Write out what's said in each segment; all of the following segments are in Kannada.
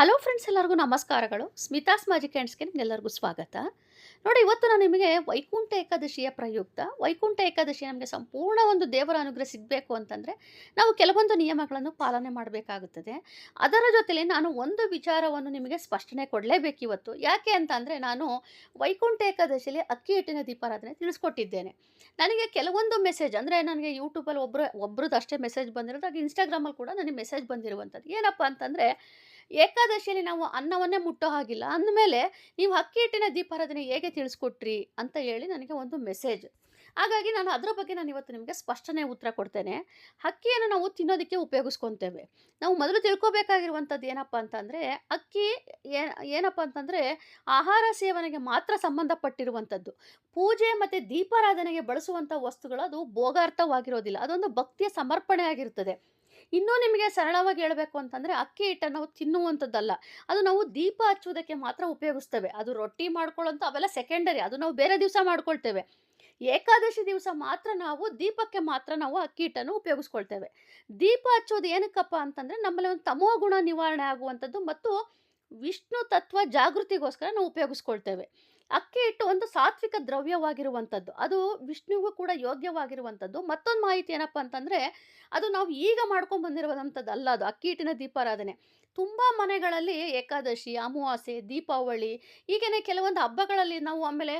ಹಲೋ ಫ್ರೆಂಡ್ಸ್ ಎಲ್ಲರಿಗೂ ನಮಸ್ಕಾರಗಳು. ಸ್ಮಿತಾಸ್ ಮ್ಯಾಜಿಕ್ ಆ್ಯಂಡ್ಸ್ಗೆ ನಿಮಗೆಲ್ಲರಿಗೂ ಸ್ವಾಗತ. ನೋಡಿ, ಇವತ್ತು ನಾನು ನಿಮಗೆ ವೈಕುಂಠ ಏಕಾದಶಿಯ ಪ್ರಯುಕ್ತ. ವೈಕುಂಠ ಏಕಾದಶಿ ನಮಗೆ ಸಂಪೂರ್ಣ ಒಂದು ದೇವರ ಅನುಗ್ರಹ ಸಿಗಬೇಕು ಅಂತಂದರೆ, ನಾವು ಕೆಲವೊಂದು ನಿಯಮಗಳನ್ನು ಪಾಲನೆ ಮಾಡಬೇಕಾಗುತ್ತದೆ. ಅದರ ಜೊತೆಲಿ ನಾನು ಒಂದು ವಿಚಾರವನ್ನು ನಿಮಗೆ ಸ್ಪಷ್ಟನೆ ಕೊಡಲೇಬೇಕು ಇವತ್ತು. ಯಾಕೆ ಅಂತ ನಾನು ವೈಕುಂಠ ಏಕಾದಶಿಯಲ್ಲಿ ಅಕ್ಕಿ ಹಿಟ್ಟಿನ ದೀಪಾರಾಧನೆ ತಿಳಿಸ್ಕೊಟ್ಟಿದ್ದೇನೆ. ನನಗೆ ಕೆಲವೊಂದು ಮೆಸೇಜ್ ಅಂದರೆ ನನಗೆ ಯೂಟ್ಯೂಬಲ್ಲಿ ಒಬ್ಬರು ಒಬ್ರದ್ದು ಅಷ್ಟೇ ಮೆಸೇಜ್ ಬಂದಿರೋದು, ಹಾಗೆ ಇನ್ಸ್ಟಾಗ್ರಾಮಲ್ಲಿ ಕೂಡ ನನಗೆ ಮೆಸೇಜ್ ಬಂದಿರುವಂಥದ್ದು. ಏನಪ್ಪ ಅಂತಂದರೆ ಏಕಾದಶಿಯಲ್ಲಿ ನಾವು ಅನ್ನವನ್ನೇ ಮುಟ್ಟೋ ಹಾಗಿಲ್ಲ. ಅಂದಮೇಲೆ ನೀವು ಅಕ್ಕಿ ಹಿಟ್ಟಿನ ದೀಪಾರಾಧನೆ ಹೇಗೆ ತಿಳಿಸ್ಕೊಟ್ರಿ ಅಂತ ಹೇಳಿ ನನಗೆ ಒಂದು ಮೆಸೇಜ್. ಹಾಗಾಗಿ ನಾನು ಅದರ ಬಗ್ಗೆ ನಾನು ಇವತ್ತು ನಿಮಗೆ ಸ್ಪಷ್ಟನೆ ಉತ್ತರ ಕೊಡ್ತೇನೆ. ಅಕ್ಕಿಯನ್ನು ನಾವು ತಿನ್ನೋದಕ್ಕೆ ಉಪಯೋಗಿಸ್ಕೊತೇವೆ. ನಾವು ಮೊದಲು ತಿಳ್ಕೊಬೇಕಾಗಿರುವಂಥದ್ದು ಏನಪ್ಪ ಅಂತಂದರೆ, ಅಕ್ಕಿ ಏನಪ್ಪ ಅಂತಂದರೆ ಆಹಾರ ಸೇವನೆಗೆ ಮಾತ್ರ ಸಂಬಂಧಪಟ್ಟಿರುವಂಥದ್ದು. ಪೂಜೆ ಮತ್ತು ದೀಪಾರಾಧನೆಗೆ ಬಳಸುವಂಥ ವಸ್ತುಗಳು ಅದು ಭೋಗಾರ್ಥವಾಗಿರೋದಿಲ್ಲ. ಅದೊಂದು ಭಕ್ತಿಯ ಸಮರ್ಪಣೆ ಆಗಿರ್ತದೆ ಇನ್ನೂ ನಿಮಗೆ ಸರಳವಾಗಿ ಹೇಳಬೇಕು ಅಂತಂದರೆ ಅಕ್ಕಿ ಹಿಟ್ಟನ್ನು ನಾವು ತಿನ್ನುವಂಥದ್ದಲ್ಲ. ಅದು ನಾವು ದೀಪ ಹಚ್ಚುವುದಕ್ಕೆ ಮಾತ್ರ ಉಪಯೋಗಿಸ್ತೇವೆ. ಅದು ರೊಟ್ಟಿ ಮಾಡ್ಕೊಳ್ಳೋಂಥ ಅವೆಲ್ಲ ಸೆಕೆಂಡರಿ ಅದು ನಾವು ಬೇರೆ ದಿವಸ ಮಾಡ್ಕೊಳ್ತೇವೆ. ಏಕಾದಶಿ ದಿವಸ ಮಾತ್ರ ನಾವು, ದೀಪಕ್ಕೆ ಮಾತ್ರ ನಾವು ಅಕ್ಕಿ ಹಿಟ್ಟನ್ನು ಉಪಯೋಗಿಸ್ಕೊಳ್ತೇವೆ. ದೀಪ ಹಚ್ಚೋದು ಏನಕ್ಕಪ್ಪ ಅಂತಂದರೆ, ನಮ್ಮಲ್ಲಿ ಒಂದು ತಮೋ ಗುಣ ನಿವಾರಣೆ ಆಗುವಂಥದ್ದು ಮತ್ತು ವಿಷ್ಣು ತತ್ವ ಜಾಗೃತಿಗೋಸ್ಕರ ನಾವು ಉಪಯೋಗಿಸ್ಕೊಳ್ತೇವೆ. ಅಕ್ಕಿ ಹಿಟ್ಟು ಒಂದು ಸಾತ್ವಿಕ ದ್ರವ್ಯವಾಗಿರುವಂಥದ್ದು. ಅದು ವಿಷ್ಣುವಿಗೂ ಕೂಡ ಯೋಗ್ಯವಾಗಿರುವಂಥದ್ದು. ಮತ್ತೊಂದು ಮಾಹಿತಿ ಏನಪ್ಪ ಅಂತಂದರೆ, ಅದು ನಾವು ಈಗ ಮಾಡ್ಕೊಂಡು ಬಂದಿರುವಂಥದ್ದು ಅಲ್ಲ ಅದು ಅಕ್ಕಿ ಹಿಟ್ಟಿನ ದೀಪಾರಾಧನೆ. ತುಂಬ ಮನೆಗಳಲ್ಲಿ ಏಕಾದಶಿ, ಅಮಾವಾಸ್ಯೆ, ದೀಪಾವಳಿ ಹೀಗೇನೆ ಕೆಲವೊಂದು ಹಬ್ಬಗಳಲ್ಲಿ ನಾವು ಆಮೇಲೆ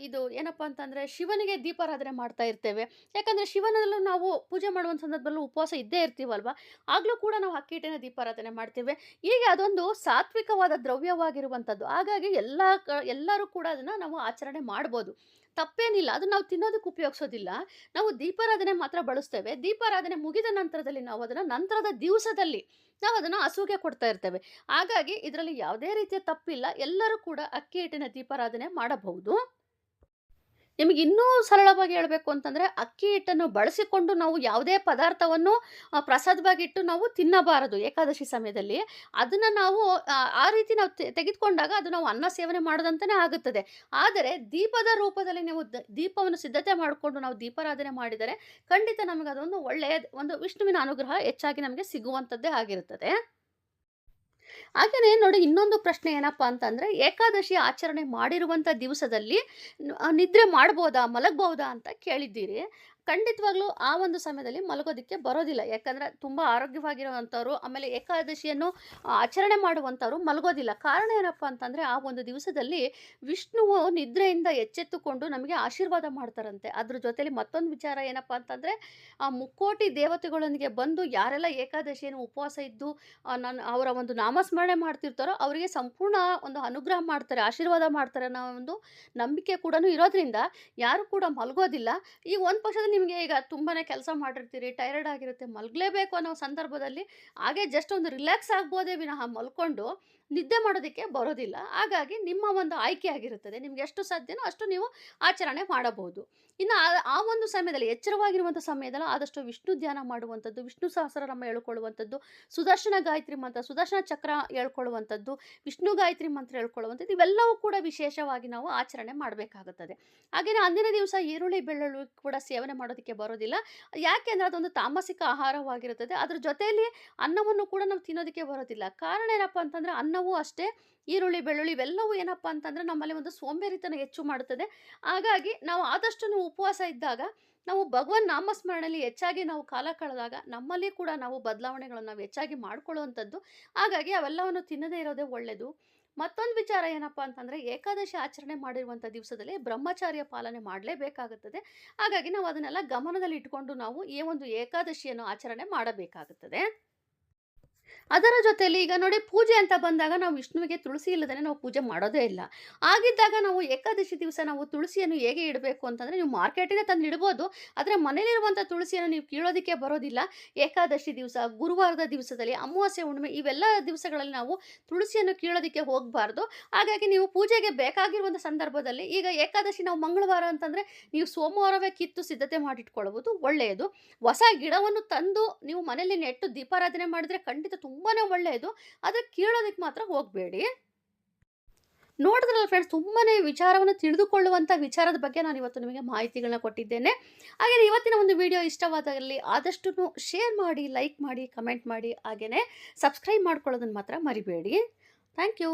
ಇದು ಏನಪ್ಪ ಅಂತಂದರೆ ಶಿವನಿಗೆ ದೀಪಾರಾಧನೆ ಮಾಡ್ತಾ ಇರ್ತೇವೆ. ಯಾಕಂದರೆ ಶಿವನಲ್ಲೂ ನಾವು ಪೂಜೆ ಮಾಡುವಂಥ ಸಂದರ್ಭದಲ್ಲೂ ಉಪವಾಸ ಇದ್ದೇ ಇರ್ತೀವಲ್ವ? ಆಗಲೂ ಕೂಡ ನಾವು ಅಕ್ಕಿ ಹಿಟ್ಟಿನ ದೀಪಾರಾಧನೆ ಮಾಡ್ತೇವೆ. ಹೀಗೆ ಅದೊಂದು ಸಾತ್ವಿಕವಾದ ದ್ರವ್ಯವಾಗಿರುವಂಥದ್ದು. ಹಾಗಾಗಿ ಎಲ್ಲ ಎಲ್ಲರೂ ಕೂಡ ಅದನ್ನು ನಾವು ಆಚರಣೆ ಮಾಡ್ಬೋದು. ತಪ್ಪೇನಿಲ್ಲ ಅದು ನಾವು ತಿನ್ನೋದಕ್ಕೆ ಉಪಯೋಗಿಸೋದಿಲ್ಲ. ನಾವು ದೀಪಾರಾಧನೆ ಮಾತ್ರ ಬಳಸ್ತೇವೆ. ದೀಪಾರಾಧನೆ ಮುಗಿದ ನಂತರದಲ್ಲಿ ನಾವು ಅದನ್ನು ನಂತರದ ದಿವಸದಲ್ಲಿ ನಾವು ಅದನ್ನು ಹಸುಗೆ ಕೊಡ್ತಾ ಇರ್ತೇವೆ. ಹಾಗಾಗಿ ಇದರಲ್ಲಿ ಯಾವುದೇ ರೀತಿಯ ತಪ್ಪಿಲ್ಲ. ಎಲ್ಲರೂ ಕೂಡ ಅಕ್ಕಿ ಹಿಟ್ಟಿನ ದೀಪಾರಾಧನೆ ಮಾಡಬಹುದು. ನಿಮಗೆ ಇನ್ನೂ ಸರಳವಾಗಿ ಹೇಳಬೇಕು ಅಂತಂದರೆ ಅಕ್ಕಿ ಹಿಟ್ಟನ್ನು ಬಳಸಿಕೊಂಡು ನಾವು ಯಾವುದೇ ಪದಾರ್ಥವನ್ನು ಪ್ರಸಾದವಾಗಿಟ್ಟು ನಾವು ತಿನ್ನಬಾರದು ಏಕಾದಶಿ ಸಮಯದಲ್ಲಿ. ಅದನ್ನು ನಾವು ಆ, ರೀತಿ ನಾವು ತೆಗೆದುಕೊಂಡಾಗ ಅದು ನಾವು ಅನ್ನ ಸೇವನೆ ಮಾಡೋದಂತಲೇ ಆಗುತ್ತದೆ. ಆದರೆ ದೀಪದ ರೂಪದಲ್ಲಿ ನೀವು ದೀಪವನ್ನು ಸಿದ್ಧತೆ ಮಾಡಿಕೊಂಡು ನಾವು ದೀಪಾರಾಧನೆ ಮಾಡಿದರೆ ಖಂಡಿತ ನಮಗೆ ಅದೊಂದು ಒಳ್ಳೆಯ ಒಂದು ವಿಷ್ಣುವಿನ ಅನುಗ್ರಹ ಹೆಚ್ಚಾಗಿ ನಮಗೆ ಸಿಗುವಂಥದ್ದೇ ಆಗಿರುತ್ತದೆ. ಹಾಗೆಯೇ ನೋಡಿ ಇನ್ನೊಂದು ಪ್ರಶ್ನೆ ಏನಪ್ಪ ಅಂತಂದರೆ, ಏಕಾದಶಿ ಆಚರಣೆ ಮಾಡಿರುವಂಥ ದಿವಸದಲ್ಲಿ ನಿದ್ರೆ ಮಾಡ್ಬೋದಾ, ಮಲಗ್ಬೋದಾ ಅಂತ ಕೇಳಿದ್ದೀರಿ. ಖಂಡಿತವಾಗ್ಲೂ ಆ ಒಂದು ಸಮಯದಲ್ಲಿ ಮಲಗೋದಕ್ಕೆ ಬರೋದಿಲ್ಲ. ಯಾಕಂದರೆ ತುಂಬ ಆರೋಗ್ಯವಾಗಿರುವಂಥವ್ರು, ಆಮೇಲೆ ಏಕಾದಶಿಯನ್ನು ಆಚರಣೆ ಮಾಡುವಂಥವ್ರು ಮಲಗೋದಿಲ್ಲ. ಕಾರಣ ಏನಪ್ಪ ಅಂತಂದರೆ ಆ ಒಂದು ದಿವಸದಲ್ಲಿ ವಿಷ್ಣುವು ನಿದ್ರೆಯಿಂದ ಎಚ್ಚೆತ್ತುಕೊಂಡು ನಮಗೆ ಆಶೀರ್ವಾದ ಮಾಡ್ತಾರಂತೆ. ಅದ್ರ ಜೊತೆಲಿ ಮತ್ತೊಂದು ವಿಚಾರ ಏನಪ್ಪ ಅಂತಂದರೆ, ಆ, ಮುಕ್ಕೋಟಿ ದೇವತೆಗಳೊಂದಿಗೆ ಬಂದು ಯಾರೆಲ್ಲ ಏಕಾದಶಿಯನ್ನು ಉಪವಾಸ ಇದ್ದು ನಾನು, ಅವರ ಒಂದು ನಾಮಸ್ಮರಣೆ ಮಾಡ್ತಿರ್ತಾರೋ ಅವರಿಗೆ ಸಂಪೂರ್ಣ ಒಂದು ಅನುಗ್ರಹ ಮಾಡ್ತಾರೆ, ಆಶೀರ್ವಾದ ಮಾಡ್ತಾರೆ ಅನ್ನೋ ಒಂದು ನಂಬಿಕೆ ಕೂಡ ಇರೋದ್ರಿಂದ ಯಾರು ಕೂಡ ಮಲಗೋದಿಲ್ಲ. ಈಗ ಒಂದು ಪಕ್ಷದಲ್ಲಿ ನಿಮಗೆ ಈಗ ತುಂಬಾ ಕೆಲಸ ಮಾಡಿರ್ತೀರಿ ಟೈರ್ಡ್ ಆಗಿರುತ್ತೆ, ಮಲಗಲೇಬೇಕು ಅನ್ನೋ ಸಂದರ್ಭದಲ್ಲಿ ಹಾಗೆ ಜಸ್ಟ್ ಒಂದು ರಿಲ್ಯಾಕ್ಸ್ ಆಗ್ಬೋದೇ ವಿನಃ ಮಲ್ಕೊಂಡು ನಿದ್ದೆ ಮಾಡೋದಕ್ಕೆ ಬರೋದಿಲ್ಲ. ಹಾಗಾಗಿ ನಿಮ್ಮ ಒಂದು ಆಯ್ಕೆ ಆಗಿರುತ್ತದೆ. ನಿಮ್ಗೆ ಎಷ್ಟು ಸಾಧ್ಯನೋ ಅಷ್ಟು ನೀವು ಆಚರಣೆ ಮಾಡಬಹುದು. ಇನ್ನು ಆ- ಒಂದು ಸಮಯದಲ್ಲಿ, ಎಚ್ಚರವಾಗಿರುವಂಥ ಸಮಯದಲ್ಲಿ ಆದಷ್ಟು ವಿಷ್ಣು ಧ್ಯಾನ ಮಾಡುವಂಥದ್ದು, ವಿಷ್ಣು ಸಹಸ್ರನಾಮ ಹೇಳ್ಕೊಳ್ಳುವಂಥದ್ದು, ಸುದರ್ಶನ ಗಾಯತ್ರಿ ಮಂತ್ರ, ಸುದರ್ಶನ ಚಕ್ರ ಹೇಳ್ಕೊಳ್ಳುವಂಥದ್ದು, ವಿಷ್ಣು ಗಾಯತ್ರಿ ಮಂತ್ರ ಹೇಳ್ಕೊಳ್ಳುವಂಥದ್ದು, ಇವೆಲ್ಲವೂ ಕೂಡ ವಿಶೇಷವಾಗಿ ನಾವು ಆಚರಣೆ ಮಾಡಬೇಕಾಗುತ್ತದೆ. ಹಾಗೆಯೇ ಅಂದಿನ ದಿವಸ ಈರುಳ್ಳಿ ಬೆಳ್ಳುಳ್ಳಿ ಕೂಡ ಸೇವನೆ ಮಾಡೋದಕ್ಕೆ ಬರೋದಿಲ್ಲ. ಯಾಕೆ ಅಂದರೆ ಅದೊಂದು ತಾಮಸಿಕ ಆಹಾರವಾಗಿರುತ್ತದೆ. ಅದ್ರ ಜೊತೆಯಲ್ಲಿ ಅನ್ನವನ್ನು ಕೂಡ ನಾವು ತಿನ್ನೋದಕ್ಕೆ ಬರೋದಿಲ್ಲ. ಕಾರಣ ಏನಪ್ಪ ಅಂತಂದರೆ ಅನ್ನವೂ ಅಷ್ಟೇ, ಈರುಳ್ಳಿ, ಬೆಳ್ಳುಳ್ಳಿ ಇವೆಲ್ಲವೂ ಏನಪ್ಪ ಅಂತಂದರೆ ನಮ್ಮಲ್ಲಿ ಒಂದು ಸೋಂಬೇರಿತನ ಹೆಚ್ಚು ಮಾಡುತ್ತದೆ. ಹಾಗಾಗಿ ನಾವು ಆದಷ್ಟು ಉಪವಾಸ ಇದ್ದಾಗ, ನಾವು ಭಗವನ್ ನಾಮಸ್ಮರಣೆಯಲ್ಲಿ ಹೆಚ್ಚಾಗಿ ನಾವು ಕಾಲ ಕಳೆದಾಗ ನಮ್ಮಲ್ಲಿ ಕೂಡ ನಾವು ಬದಲಾವಣೆಗಳನ್ನು ನಾವು ಹೆಚ್ಚಾಗಿ ಮಾಡ್ಕೊಳ್ಳುವಂಥದ್ದು. ಹಾಗಾಗಿ ಅವೆಲ್ಲವನ್ನು ತಿನ್ನದೇ ಇರೋದೇ ಒಳ್ಳೆಯದು ಮತ್ತೊಂದು ವಿಚಾರ ಏನಪ್ಪ ಅಂತಂದರೆ, ಏಕಾದಶಿ ಆಚರಣೆ ಮಾಡಿರುವಂಥ ದಿವಸದಲ್ಲಿ ಬ್ರಹ್ಮಚಾರ್ಯ ಪಾಲನೆ ಮಾಡಲೇಬೇಕಾಗುತ್ತದೆ. ಹಾಗಾಗಿ ನಾವು ಅದನ್ನೆಲ್ಲ ಗಮನದಲ್ಲಿ ಇಟ್ಕೊಂಡು ನಾವು ಈ ಒಂದು ಏಕಾದಶಿಯನ್ನು ಆಚರಣೆ ಮಾಡಬೇಕಾಗುತ್ತದೆ. ಅದರ ಜೊತೆಯಲ್ಲಿ ಈಗ ನೋಡಿ ಪೂಜೆ ಅಂತ ಬಂದಾಗ ನಾವು ವಿಷ್ಣುವಿಗೆ ತುಳಸಿ ಇಲ್ಲದೇ ನಾವು ಪೂಜೆ ಮಾಡೋದೇ ಇಲ್ಲ. ಆಗಿದ್ದಾಗ ನಾವು ಏಕಾದಶಿ ದಿವಸ ನಾವು ತುಳಸಿಯನ್ನು ಹೇಗೆ ಇಡಬೇಕು ಅಂತಂದರೆ ನೀವು ಮಾರ್ಕೆಟಿಂದ ತಂದು ಇಡ್ಬೋದು. ಆದರೆ ಮನೇಲಿರುವಂಥ ತುಳಸಿಯನ್ನು ನೀವು ಕೀಳೋದಕ್ಕೆ ಬರೋದಿಲ್ಲ. ಏಕಾದಶಿ ದಿವಸ, ಗುರುವಾರದ ದಿವಸದಲ್ಲಿ, ಅಮಾವಾಸ್ಯೆ, ಹುಣ್ಣಿಮೆ ಇವೆಲ್ಲ ದಿವಸಗಳಲ್ಲಿ ನಾವು ತುಳಸಿಯನ್ನು ಕೀಳೋದಕ್ಕೆ ಹೋಗಬಾರ್ದು. ಹಾಗಾಗಿ ನೀವು ಪೂಜೆಗೆ ಬೇಕಾಗಿರುವಂಥ ಸಂದರ್ಭದಲ್ಲಿ ಈಗ ಏಕಾದಶಿ ನಾವು ಮಂಗಳವಾರ ಅಂತಂದರೆ ನೀವು ಸೋಮವಾರವೇ ಕಿತ್ತು ಸಿದ್ಧತೆ ಮಾಡಿಟ್ಕೊಳ್ಳುವುದು ಒಳ್ಳೆಯದು. ಹೊಸ ಗಿಡವನ್ನು ತಂದು ನೀವು ಮನೆಯಲ್ಲಿ ನೆಟ್ಟು ದೀಪಾರಾಧನೆ ಮಾಡಿದರೆ ಖಂಡಿತ ತುಂಬಾ ಒಳ್ಳೆಯದು. ಆದರೆ ಕೇಳೋದಕ್ಕೆ ಮಾತ್ರ ಹೋಗಬೇಡಿ. ನೋಡಿದ್ರಲ್ಲ ಫ್ರೆಂಡ್ಸ್ ತುಂಬಾ ವಿಚಾರವನ್ನು ತಿಳಿದುಕೊಳ್ಳುವಂಥ ವಿಚಾರದ ಬಗ್ಗೆ ನಾನು ಇವತ್ತು ನಿಮಗೆ ಮಾಹಿತಿಗಳನ್ನ ಕೊಟ್ಟಿದ್ದೇನೆ. ಹಾಗೆಯೇ ಇವತ್ತಿನ ಒಂದು ವಿಡಿಯೋ ಇಷ್ಟವಾದಲ್ಲಿ ಆದಷ್ಟು ಶೇರ್ ಮಾಡಿ ಲೈಕ್ ಮಾಡಿ ಕಮೆಂಟ್ ಮಾಡಿ ಹಾಗೆಯೇ ಸಬ್ಸ್ಕ್ರೈಬ್ ಮಾಡ್ಕೊಳ್ಳೋದನ್ನು ಮಾತ್ರ ಮರಿಬೇಡಿ. Thank you